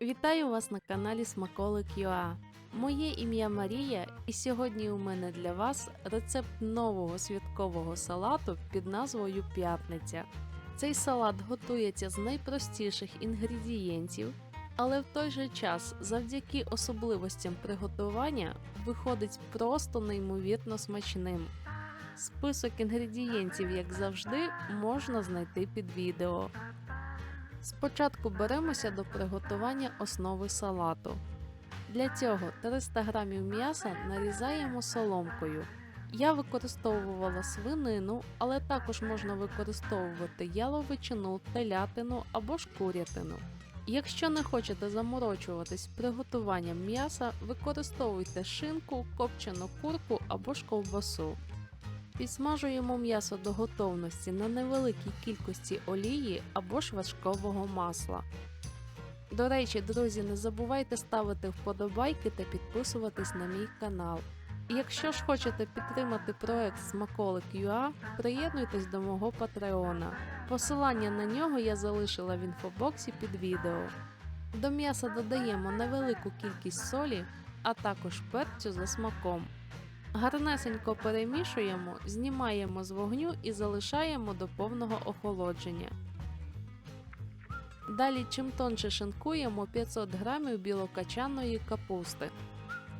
Вітаю вас на каналі Смаколик ЮА. Моє ім'я Марія, і сьогодні у мене для вас рецепт нового святкового салату під назвою П'ятниця. Цей салат готується з найпростіших інгредієнтів, але в той же час, завдяки особливостям приготування, виходить просто неймовірно смачним. Список інгредієнтів, як завжди, можна знайти під відео. Спочатку беремося до приготування основи салату. Для цього 300 г м'яса нарізаємо соломкою. Я використовувала свинину, але також можна використовувати яловичину, телятину або ж курятину. Якщо не хочете заморочуватись приготуванням м'яса, використовуйте шинку, копчену курку або ж ковбасу. Підсмажуємо м'ясо до готовності на невеликій кількості олії або ж масла. До речі, друзі, не забувайте ставити вподобайки та підписуватись на мій канал. Якщо ж хочете підтримати проект Смаколик.ua, приєднуйтесь до мого патреона. Посилання на нього я залишила в інфобоксі під відео. До м'яса додаємо невелику кількість солі, а також перцю за смаком. Гарнесенько перемішуємо, знімаємо з вогню і залишаємо до повного охолодження. Далі чим тонше шинкуємо 500 г білокачаної капусти.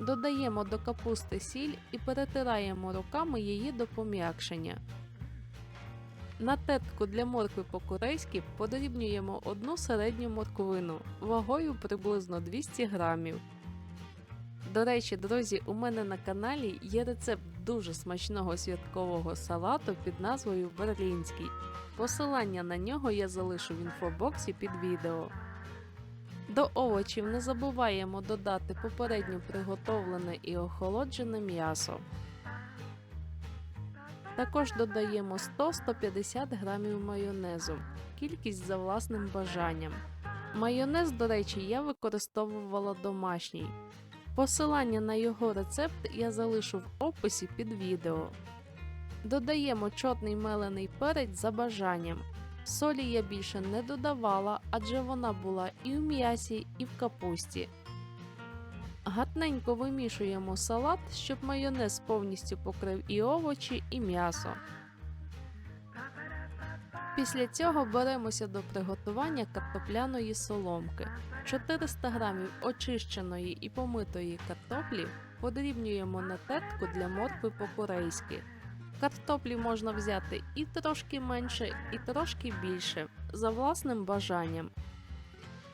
Додаємо до капусти сіль і перетираємо руками її до пом'якшення. На тертку для моркви по-корейськи подрібнюємо одну середню морквину вагою приблизно 200 грамів. До речі, друзі, у мене на каналі є рецепт дуже смачного святкового салату під назвою Берлінський. Посилання на нього я залишу в інфобоксі під відео. До овочів не забуваємо додати попередньо приготовлене і охолоджене м'ясо. Також додаємо 100-150 грамів майонезу, кількість за власним бажанням. Майонез, до речі, я використовувала домашній. Посилання на його рецепт я залишу в описі під відео. Додаємо чорний мелений перець за бажанням. Солі я більше не додавала, адже вона була і в м'ясі, і в капусті. Гатненько вимішуємо салат, щоб майонез повністю покрив і овочі, і м'ясо. Після цього беремося до приготування картопляної соломки. 400 г очищеної і помитої картоплі подрібнюємо на тертку для моркви по-корейськи. Картоплі можна взяти і трошки менше, і трошки більше, за власним бажанням.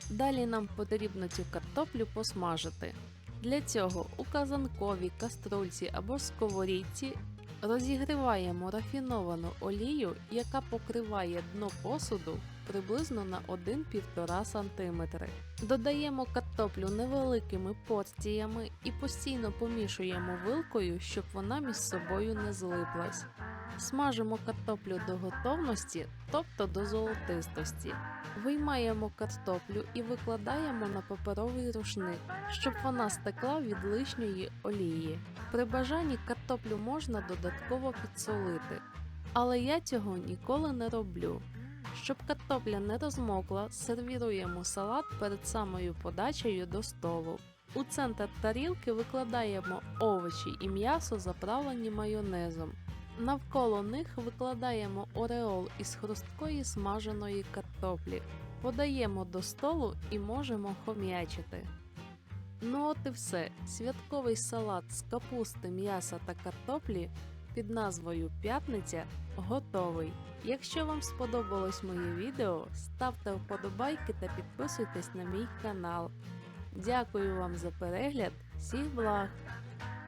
Далі нам потрібно цю картоплю посмажити. Для цього у казанковій каструльці або сковорідці розігріваємо рафіновану олію, яка покриває дно посуду приблизно на 1-1,5 см. Додаємо картоплю невеликими порціями і постійно помішуємо вилкою, щоб вона між собою не злиплась. Смажимо картоплю до готовності, тобто до золотистості. Виймаємо картоплю і викладаємо на паперовий рушник, щоб вона стекла від лишньої олії. При бажанні картоплю можна додатково підсолити, але я цього ніколи не роблю. Щоб картопля не розмокла, сервіруємо салат перед самою подачею до столу. У центр тарілки викладаємо овочі і м'ясо, заправлені майонезом. Навколо них викладаємо ореол із хрусткої смаженої картоплі, подаємо до столу і можемо хом'ячити. Ну от і все. Святковий салат з капусти, м'яса та картоплі під назвою П'ятниця готовий. Якщо вам сподобалось моє відео, ставте вподобайки та підписуйтесь на мій канал. Дякую вам за перегляд, всіх благ!